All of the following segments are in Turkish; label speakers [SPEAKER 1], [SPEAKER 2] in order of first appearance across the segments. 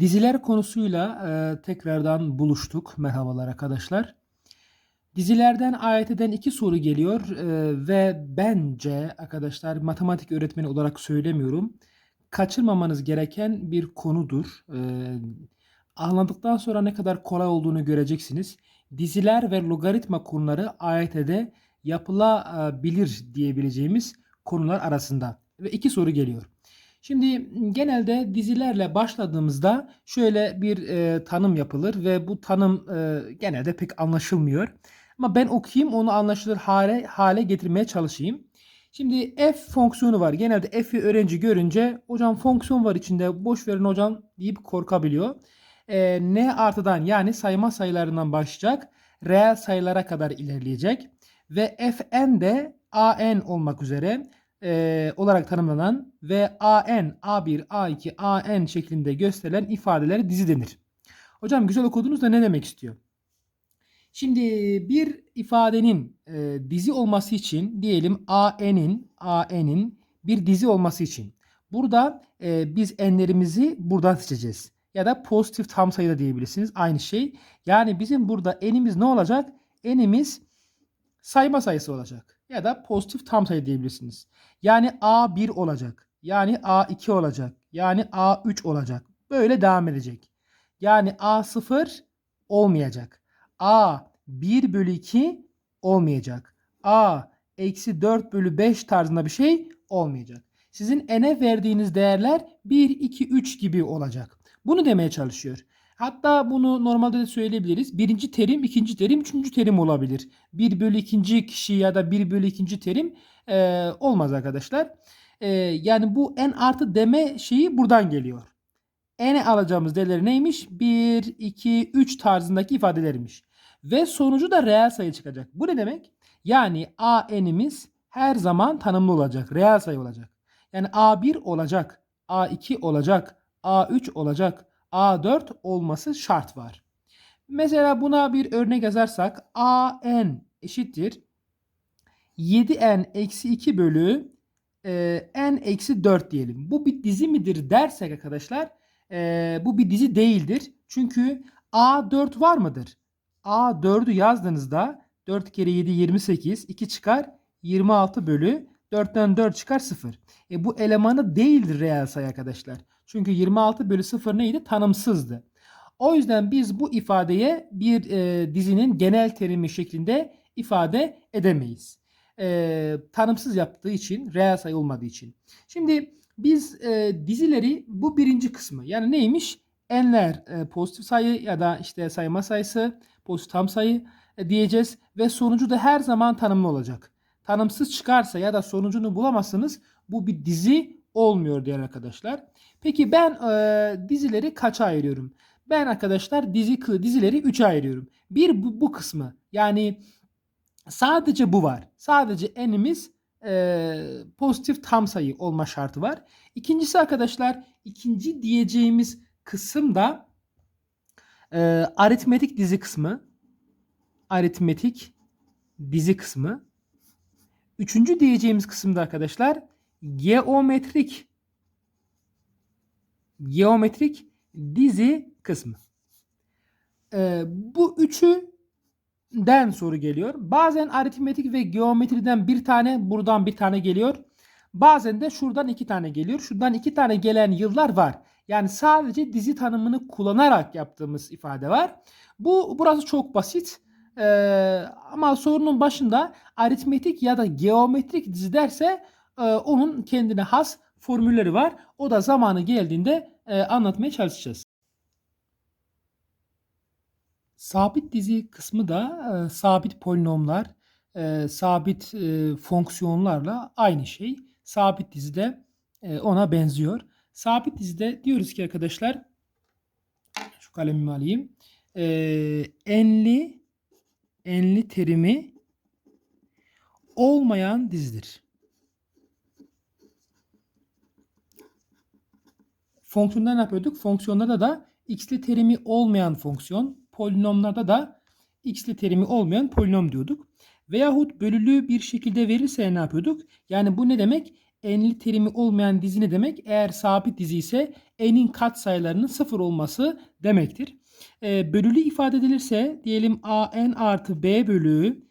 [SPEAKER 1] Diziler konusuyla e, tekrardan buluştuk. Merhabalar arkadaşlar. Dizilerden AYT'den iki soru geliyor e, ve bence arkadaşlar matematik öğretmeni olarak söylemiyorum. Kaçırmamanız gereken bir konudur. E, anladıktan sonra ne kadar kolay olduğunu göreceksiniz. Diziler ve logaritma konuları AYT'de yapılabilir diyebileceğimiz konular arasında. Ve iki soru geliyor. Şimdi genelde dizilerle başladığımızda şöyle bir e, tanım yapılır ve bu tanım e, genelde pek anlaşılmıyor. Ama ben okuyayım onu anlaşılır hale, hale getirmeye çalışayım. Şimdi f fonksiyonu var. Genelde f'i öğrenci görünce hocam fonksiyon var içinde boş verin hocam deyip korkabiliyor. E, n artıdan yani sayma sayılarından başlayacak. Reel sayılara kadar ilerleyecek. Ve fn de an olmak üzere e, olarak tanımlanan ve an, a1, a2, an şeklinde gösterilen ifadelere dizi denir. Hocam güzel okudunuz da ne demek istiyor? Şimdi bir ifadenin e, dizi olması için diyelim an'in an'in bir dizi olması için burada e, biz n'lerimizi buradan seçeceğiz. Ya da pozitif tam sayıda diyebilirsiniz. Aynı şey. Yani bizim burada n'imiz ne olacak? n'imiz sayma sayısı olacak. Ya da pozitif tam sayı diyebilirsiniz. Yani A1 olacak. Yani A2 olacak. Yani A3 olacak. Böyle devam edecek. Yani A0 olmayacak. A1 bölü 2 olmayacak. A eksi 4 bölü 5 tarzında bir şey olmayacak. Sizin n'e verdiğiniz değerler 1, 2, 3 gibi olacak. Bunu demeye çalışıyor. Hatta bunu normalde de söyleyebiliriz. Birinci terim, ikinci terim, üçüncü terim olabilir. Bir bölü ikinci kişi ya da bir bölü ikinci terim e, olmaz arkadaşlar. E, yani bu n artı deme şeyi buradan geliyor. N'e alacağımız değerleri neymiş? 1, 2, 3 tarzındaki ifadelermiş. Ve sonucu da reel sayı çıkacak. Bu ne demek? Yani a n'imiz her zaman tanımlı olacak. Reel sayı olacak. Yani a1 olacak. a2 olacak. a3 olacak. A4 olması şart var. Mesela buna bir örnek yazarsak AN eşittir 7N eksi 2 bölü e, N eksi 4 diyelim. Bu bir dizi midir dersek arkadaşlar e, bu bir dizi değildir. Çünkü A4 var mıdır? A4'ü yazdığınızda 4 kere 7 28 2 çıkar 26 bölü 4'ten 4 çıkar 0. E bu elemanı değildir reel sayı arkadaşlar. Çünkü 26 bölü 0 neydi? Tanımsızdı. O yüzden biz bu ifadeye bir e, dizinin genel terimi şeklinde ifade edemeyiz. E, tanımsız yaptığı için, reel sayı olmadığı için. Şimdi biz e, dizileri bu birinci kısmı yani neymiş? N'ler e, pozitif sayı ya da işte sayma sayısı, pozitif tam sayı e, diyeceğiz ve sonucu da her zaman tanımlı olacak. Tanımsız çıkarsa ya da sonucunu bulamazsanız bu bir dizi olmuyor diğer arkadaşlar. Peki ben e, dizileri kaça ayırıyorum? Ben arkadaşlar dizi dizileri 3'e ayırıyorum. Bir bu, bu kısmı yani sadece bu var. Sadece n'imiz e, pozitif tam sayı olma şartı var. İkincisi arkadaşlar ikinci diyeceğimiz kısım da e, aritmetik dizi kısmı. Aritmetik dizi kısmı. Üçüncü diyeceğimiz kısımda arkadaşlar geometrik geometrik dizi kısmı. Ee, bu üçünden soru geliyor. Bazen aritmetik ve geometriden bir tane buradan bir tane geliyor. Bazen de şuradan iki tane geliyor. Şuradan iki tane gelen yıllar var. Yani sadece dizi tanımını kullanarak yaptığımız ifade var. Bu burası çok basit. Ee, ama sorunun başında aritmetik ya da geometrik dizi derse onun kendine has formülleri var. O da zamanı geldiğinde e, anlatmaya çalışacağız. Sabit dizi kısmı da e, sabit polinomlar, e, sabit fonksiyonlarla aynı şey. Sabit dizide e, ona benziyor. Sabit dizide diyoruz ki arkadaşlar şu kalemimi alayım. E, enli enli terimi olmayan dizidir. Fonksiyonda ne yapıyorduk? Fonksiyonlarda da x'li terimi olmayan fonksiyon, polinomlarda da x'li terimi olmayan polinom diyorduk. Veyahut bölülü bir şekilde verirse ne yapıyorduk? Yani bu ne demek? enli terimi olmayan dizi ne demek? Eğer sabit dizi ise n'in katsayılarının sıfır olması demektir. E, bölülü ifade edilirse diyelim an artı b bölü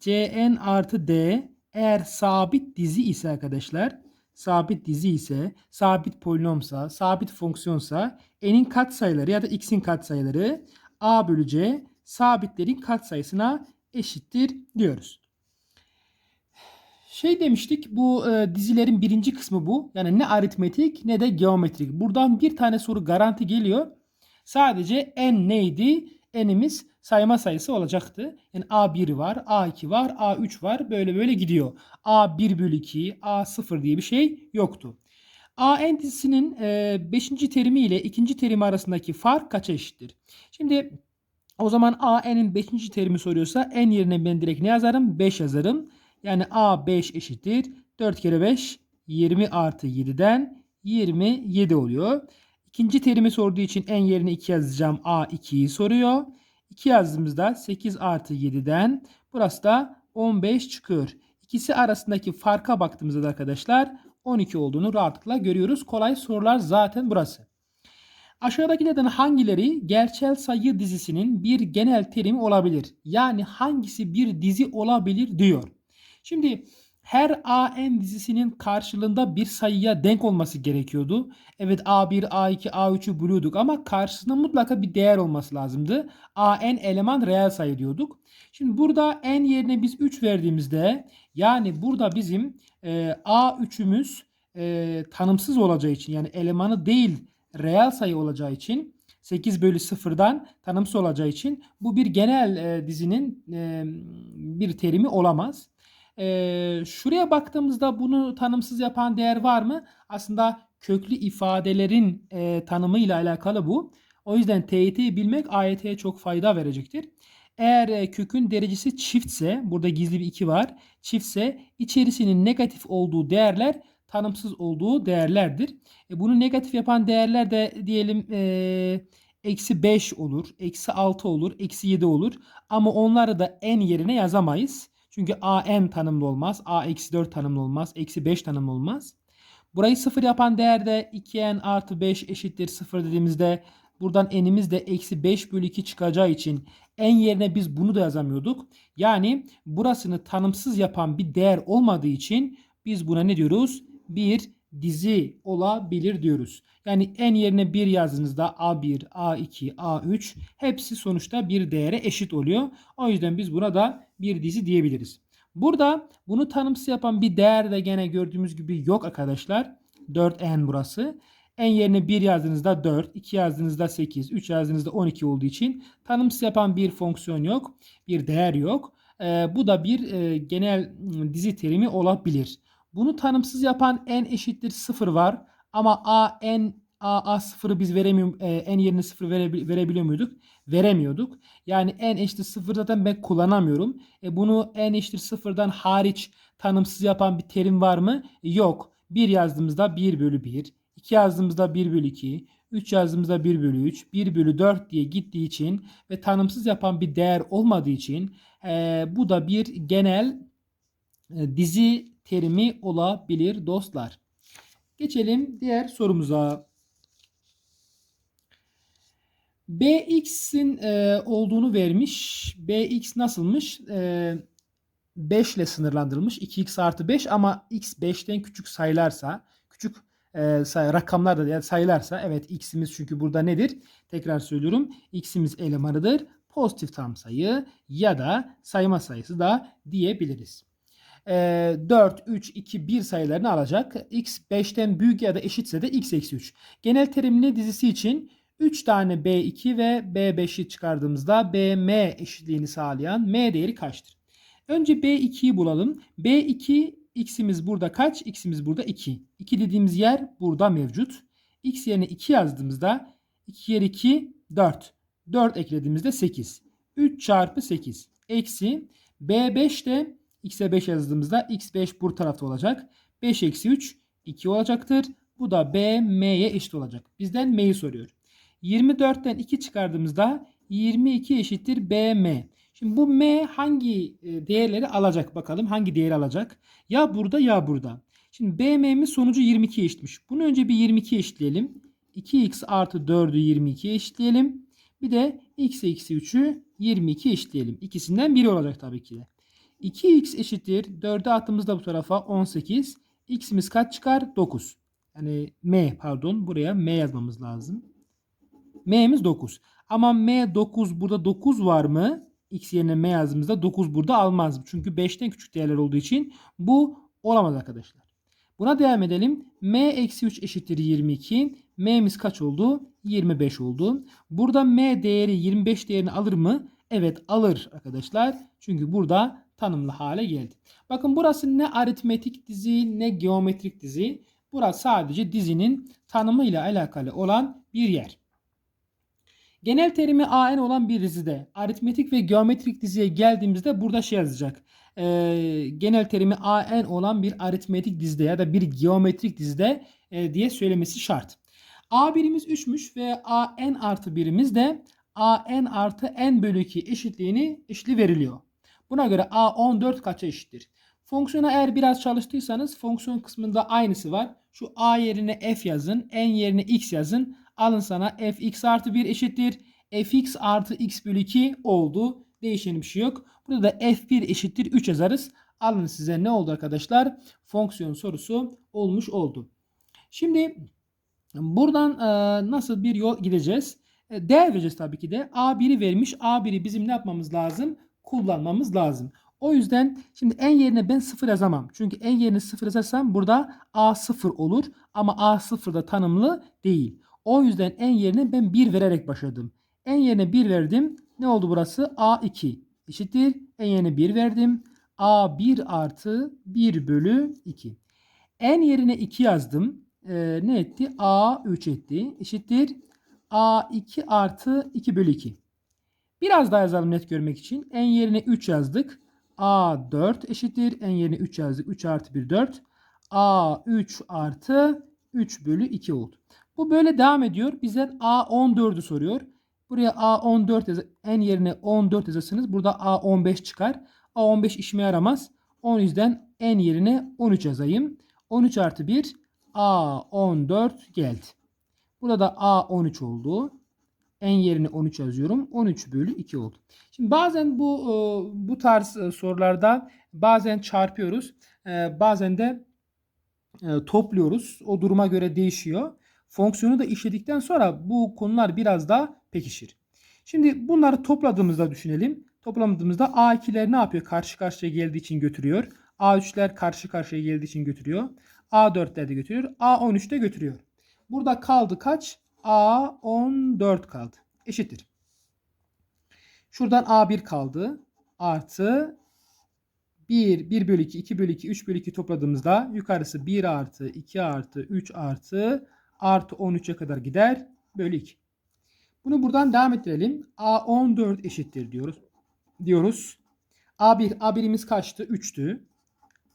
[SPEAKER 1] cn artı d eğer sabit dizi ise arkadaşlar sabit dizi ise, sabit polinomsa, sabit fonksiyonsa n'in katsayıları ya da x'in katsayıları a bölü c sabitlerin katsayısına eşittir diyoruz. Şey demiştik bu e, dizilerin birinci kısmı bu. Yani ne aritmetik ne de geometrik. Buradan bir tane soru garanti geliyor. Sadece n neydi? N'imiz sayma sayısı olacaktı. Yani A1 var, A2 var, A3 var. Böyle böyle gidiyor. A1 bölü 2, A0 diye bir şey yoktu. AN dizisinin 5. E, terimi ile 2. terimi arasındaki fark kaça eşittir? Şimdi o zaman AN'in 5. terimi soruyorsa n yerine ben direkt ne yazarım? 5 yazarım. Yani A5 eşittir. 4 kere 5 20 artı 7'den 27 oluyor. İkinci terimi sorduğu için n yerine 2 yazacağım. A2'yi soruyor. 2 yazdığımızda 8 artı 7'den burası da 15 çıkıyor. İkisi arasındaki farka baktığımızda da arkadaşlar 12 olduğunu rahatlıkla görüyoruz. Kolay sorular zaten burası. Aşağıdakilerden hangileri gerçel sayı dizisinin bir genel terimi olabilir? Yani hangisi bir dizi olabilir diyor. Şimdi her AN dizisinin karşılığında bir sayıya denk olması gerekiyordu. Evet A1, A2, A3'ü buluyorduk ama karşısında mutlaka bir değer olması lazımdı. AN eleman reel sayı diyorduk. Şimdi burada n yerine biz 3 verdiğimizde yani burada bizim e, A3'ümüz e, tanımsız olacağı için yani elemanı değil reel sayı olacağı için 8 bölü 0'dan tanımsız olacağı için bu bir genel e, dizinin e, bir terimi olamaz. E, şuraya baktığımızda bunu tanımsız yapan değer var mı? Aslında köklü ifadelerin e, tanımıyla alakalı bu. O yüzden TYT'yi bilmek AYT'ye çok fayda verecektir. Eğer kökün derecesi çiftse, burada gizli bir 2 var. Çiftse içerisinin negatif olduğu değerler tanımsız olduğu değerlerdir. E, bunu negatif yapan değerler de diyelim eksi 5 olur, eksi 6 olur, eksi 7 olur. Ama onları da n yerine yazamayız. Çünkü a n tanımlı olmaz, a eksi 4 tanımlı olmaz, eksi 5 tanımlı olmaz. Burayı 0 yapan değer de 2n artı 5 eşittir 0 dediğimizde buradan n'imiz de eksi 5 bölü 2 çıkacağı için n yerine biz bunu da yazamıyorduk. Yani burasını tanımsız yapan bir değer olmadığı için biz buna ne diyoruz? Bir dizi olabilir diyoruz. Yani n yerine 1 yazdığınızda A1, A2, A3 hepsi sonuçta bir değere eşit oluyor. O yüzden biz buna da bir dizi diyebiliriz. Burada bunu tanımsız yapan bir değer de gene gördüğümüz gibi yok arkadaşlar. 4n burası. n yerine 1 yazdığınızda 4, 2 yazdığınızda 8, 3 yazdığınızda 12 olduğu için tanımsız yapan bir fonksiyon yok. Bir değer yok. Ee, bu da bir e, genel dizi terimi olabilir. Bunu tanımsız yapan n eşittir 0 var. Ama a n a a 0'ı biz veremiyor e, n yerine 0 verebil verebiliyor muyduk? Veremiyorduk. Yani n eşittir 0 zaten ben kullanamıyorum. E bunu n eşittir 0'dan hariç tanımsız yapan bir terim var mı? Yok. 1 yazdığımızda 1 bölü 1. 2 yazdığımızda 1 bölü 2. 3 yazdığımızda 1 bölü 3. 1 bölü 4 diye gittiği için ve tanımsız yapan bir değer olmadığı için e, bu da bir genel e, dizi terimi olabilir dostlar. Geçelim diğer sorumuza. Bx'in e, olduğunu vermiş. Bx nasılmış? E, 5 ile sınırlandırılmış. 2x artı 5 ama x 5'ten küçük sayılarsa küçük e, say, rakamlar da sayılarsa evet x'imiz çünkü burada nedir? Tekrar söylüyorum. x'imiz elemanıdır. Pozitif tam sayı ya da sayma sayısı da diyebiliriz. 4, 3, 2, 1 sayılarını alacak. x 5'ten büyük ya da eşitse de x eksi 3. Genel terimli dizisi için 3 tane B2 ve B5'i çıkardığımızda BM eşitliğini sağlayan M değeri kaçtır? Önce B2'yi bulalım. B2 x'imiz burada kaç? X'imiz burada 2. 2 dediğimiz yer burada mevcut. X yerine 2 yazdığımızda 2 yer 2 4. 4 eklediğimizde 8. 3 çarpı 8 eksi B5 de x'e 5 yazdığımızda x5 bu tarafta olacak. 5 eksi 3 2 olacaktır. Bu da b m'ye eşit olacak. Bizden m'yi soruyor. 24'ten 2 çıkardığımızda 22 eşittir bm. Şimdi bu m hangi e, değerleri alacak bakalım. Hangi değeri alacak? Ya burada ya burada. Şimdi BM'miz sonucu 22 eşitmiş. Bunu önce bir 22 eşitleyelim. 2x artı 4'ü 22 eşitleyelim. Bir de x eksi 3'ü 22 eşitleyelim. İkisinden biri olacak tabii ki de. 2x eşittir. 4'ü attığımızda bu tarafa 18. x'imiz kaç çıkar? 9. Yani m pardon. Buraya m yazmamız lazım. m'miz 9. Ama m 9 burada 9 var mı? x yerine m yazdığımızda 9 burada almaz. Çünkü 5'ten küçük değerler olduğu için bu olamaz arkadaşlar. Buna devam edelim. m eksi 3 eşittir 22. m'miz kaç oldu? 25 oldu. Burada m değeri 25 değerini alır mı? Evet alır arkadaşlar. Çünkü burada tanımlı hale geldi. Bakın burası ne aritmetik dizi ne geometrik dizi. Burası sadece dizinin tanımıyla alakalı olan bir yer. Genel terimi AN olan bir dizide aritmetik ve geometrik diziye geldiğimizde burada şey yazacak. Ee, genel terimi AN olan bir aritmetik dizide ya da bir geometrik dizide e, diye söylemesi şart. A birimiz 3'müş ve AN artı birimiz de AN artı N bölü 2 eşitliğini eşitliği veriliyor. Buna göre A 14 kaça eşittir? Fonksiyona eğer biraz çalıştıysanız fonksiyon kısmında aynısı var. Şu A yerine F yazın, N yerine X yazın. Alın sana fx artı 1 eşittir. fx artı x bölü 2 oldu. Değişen bir şey yok. Burada da f1 eşittir 3 yazarız. Alın size ne oldu arkadaşlar? Fonksiyon sorusu olmuş oldu. Şimdi buradan e, nasıl bir yol gideceğiz? E, değer vereceğiz tabii ki de. A1'i vermiş. A1'i bizim ne yapmamız lazım? Kullanmamız lazım. O yüzden şimdi en yerine ben 0 yazamam. Çünkü en yerine 0 yazarsam burada A0 olur. Ama A0 da tanımlı değil. O yüzden en yerine ben 1 vererek başladım. En yerine 1 verdim. Ne oldu burası? A2 eşittir. En yerine 1 verdim. A1 artı 1 bölü 2. En yerine 2 yazdım. Ee, ne etti? A3 etti. Eşittir. A2 artı 2 bölü 2. Biraz daha yazalım net görmek için. En yerine 3 yazdık. A4 eşittir. En yerine 3 yazdık. 3 artı 1 4. A3 artı 3 bölü 2 oldu. Bu böyle devam ediyor. Bizden A14'ü soruyor. Buraya A14 yaz en yerine 14 yazarsanız burada A15 çıkar. A15 işime yaramaz. O yüzden en yerine 13 yazayım. 13 artı 1 A14 geldi. Burada da A13 oldu. En yerine 13 yazıyorum. 13 bölü 2 oldu. Şimdi bazen bu e, bu tarz e, sorularda bazen çarpıyoruz. E, bazen de topluyoruz. O duruma göre değişiyor. Fonksiyonu da işledikten sonra bu konular biraz daha pekişir. Şimdi bunları topladığımızda düşünelim. Topladığımızda A2'ler ne yapıyor? Karşı karşıya geldiği için götürüyor. A3'ler karşı karşıya geldiği için götürüyor. A4'ler de götürüyor. A13 de götürüyor. Burada kaldı kaç? A14 kaldı. Eşittir. Şuradan A1 kaldı. Artı 1, 1 bölü 2, 2 bölü 2, 3 bölü 2 topladığımızda yukarısı 1 artı 2 artı 3 artı artı 13'e kadar gider. Bölü 2. Bunu buradan devam ettirelim. A14 eşittir diyoruz. Diyoruz. A1, A1'imiz kaçtı? 3'tü.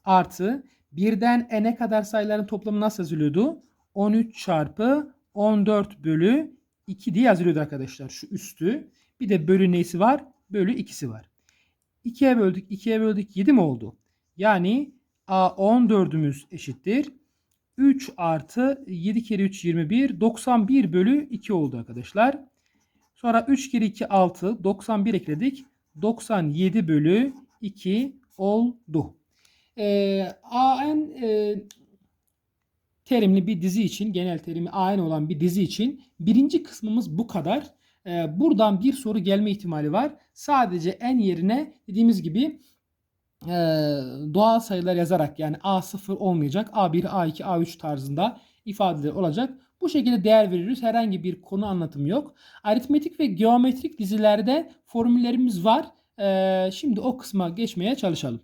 [SPEAKER 1] Artı 1'den n'e kadar sayıların toplamı nasıl yazılıyordu? 13 çarpı 14 bölü 2 diye yazılıyordu arkadaşlar. Şu üstü. Bir de bölü neysi var? Bölü 2'si var. 2'ye böldük. 2'ye böldük. 7 mi oldu? Yani A14'ümüz eşittir. 3 artı 7 kere 3 21 91 bölü 2 oldu arkadaşlar. Sonra 3 kere 2 6 91 ekledik. 97 bölü 2 oldu. Ee, AN e, terimli bir dizi için genel terimi AN olan bir dizi için birinci kısmımız bu kadar. Ee, buradan bir soru gelme ihtimali var. Sadece en yerine dediğimiz gibi e, doğal sayılar yazarak yani A0 olmayacak. A1, A2, A3 tarzında ifadeler olacak. Bu şekilde değer veriyoruz. Herhangi bir konu anlatımı yok. Aritmetik ve geometrik dizilerde formüllerimiz var. E, şimdi o kısma geçmeye çalışalım.